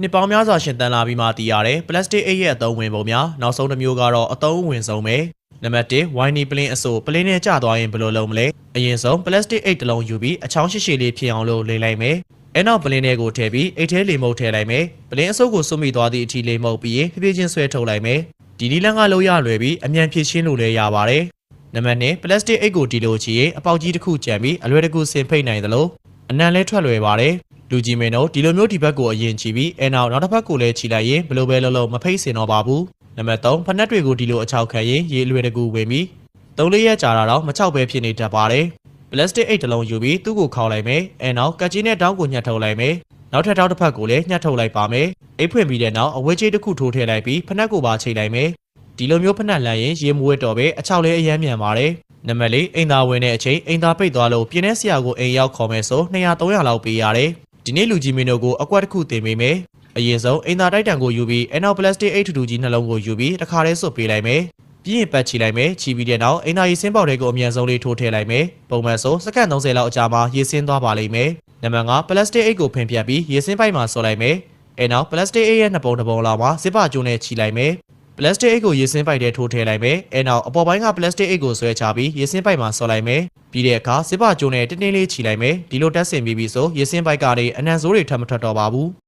နှစ်ပေါင်းများစွာရှင်သန်လာပြီးမှတည်ရတဲ့ပလတ်စတစ်အိတ်ရဲ့အသုံးဝင်ပုံများနောက်ဆုံးတစ်မျိုးကတော့အသုံးဝင်ဆုံးပဲနံပါတ်1ဝိုင်းနီပလင်းအစို့ပလင်းနဲ့ကျသွားရင်ဘယ်လိုလုပ်မလဲအရင်ဆုံးပလတ်စတစ်အိတ်တစ်လုံးယူပြီးအချောင်းရှိရှိလေးဖြစ်အောင်လို့လိမ့်လိုက်မယ်အဲနောက်ပလင်းတွေကိုထည့်ပြီးအိတ်ထဲလေမှုတ်ထည့်လိုက်မယ်ပလင်းအစို့ကိုစွန့်မိသွားသည့်အထိလေမှုတ်ပြီးရင်ဖြည်းဖြည်းချင်းဆွဲထုတ်လိုက်မယ်ဒီနီလန်းကလို့ရလွယ်ပြီးအမြန်ဖြည့်ရှင်းလို့လည်းရပါတယ်နံပါတ်2ပလတ်စတစ်အိတ်ကိုတီလို့ချီရင်အပေါက်ကြီးတစ်ခုကျန်ပြီးအလွယ်တကူဆင်ဖိတ်နိုင်သလိုအနံလဲထွက်လွယ်ပါတယ် လူကြီးမင်းတို့ဒီလိုမျိုးဒီဘက်ကိုအရင်ချီပြီးအဲနောက်နောက်တစ်ဖက်ကိုလည်းချီလိုက်ရင်ဘယ်လိုပဲလုပ်လို့မဖိတ်စင်တော့ပါဘူးနံပါတ်3ဖက်နှက်တွေကိုဒီလိုအချောက်ခံရင်ရေအလွယ်တကူဝင်ပြီးသုံးလေးရက်ကြာတာတော့မချောက်ပဲဖြစ်နေတတ်ပါတယ်ပလတ်စတစ်အိတ်တစ်လုံးယူပြီးသူ့ကိုခေါက်လိုက်မယ်အဲနောက်ကတ်ကြီးနဲ့တောင်းကိုညှက်ထုတ်လိုက်မယ်နောက်ထပ်တောက်တစ်ဖက်ကိုလည်းညှက်ထုတ်လိုက်ပါမယ်အိတ်ဖွင့်ပြီးတဲ့နောက်အဝဲကြီးတစ်ခုထိုးထည့်လိုက်ပြီးဖက်နှက်ကိုပါချိန်လိုက်မယ်ဒီလိုမျိုးဖက်နှက်လန့်ရင်ရေမွေးတော့ပဲအချောက်လေးအယမ်းမြန်ပါတယ်နံပါတ်၄အိမ်သာဝင်တဲ့အချိန်အိမ်သာပိတ်သွားလို့ပြင်းတဲ့ဆရာကိုအိမ်ရောက်ခေါ်မယ်ဆို200 300လောက်ပေးရတယ် ဒီနေ့လူကြီးမင်းတို့ကိုအကွက်တစ်ခုတင်ပေးမယ်အရင်ဆုံးအိမ်သာတိုက်တံကိုယူပြီးအနောက်ပလတ်စတစ်အိတ်ထူထူကြီးနှလုံးကိုယူပြီးတစ်ခါတည်းစွတ်ပေးလိုက်မယ်ပြီးရင်ပတ်ချီလိုက်မယ်ချီပြီးတဲ့နောက်အိမ်သာရေစင်းပေါက်တွေကိုအမြန်ဆုံးလေးထိုးထည့်လိုက်မယ်ပုံမှန်ဆိုစက္ကန့်30လောက်အကြာမှာရေစင်းသွားပါလိမ့်မယ်နံပါတ်5ပလတ်စတစ်အိတ်ကိုဖင်ပြတ်ပြီးရေစင်းပိုက်မှာဆော်လိုက်မယ်အဲနောက်ပလတ်စတစ်အိတ်ရဲ့နှစ်ပုံတစ်ပုံလောက်မှာစစ်ပါကျိုးနဲ့ချီလိုက်မယ် ပလတ်စတစ်အိတ်ကိုရေစင်းပိုက်ထဲထိုးထည့်လိုက်မယ်အဲနောက်အပေါ်ပိုင်းကပလတ်စတစ်အိတ်ကိုဆွဲချပြီးရေစင်းပိုက်မှာဆော်လိုက်မယ်ပြီးတဲ့အခါစစ်ပါကျိုးနဲ့တင်းတင်းလေးချီလိုက်မယ်ဒီလိုတက်ဆင်ပြီးပြီဆိုရေစင်းပိုက်ကနေအနံဆိုးတွေထပ်မထွက်တော့ပါဘူး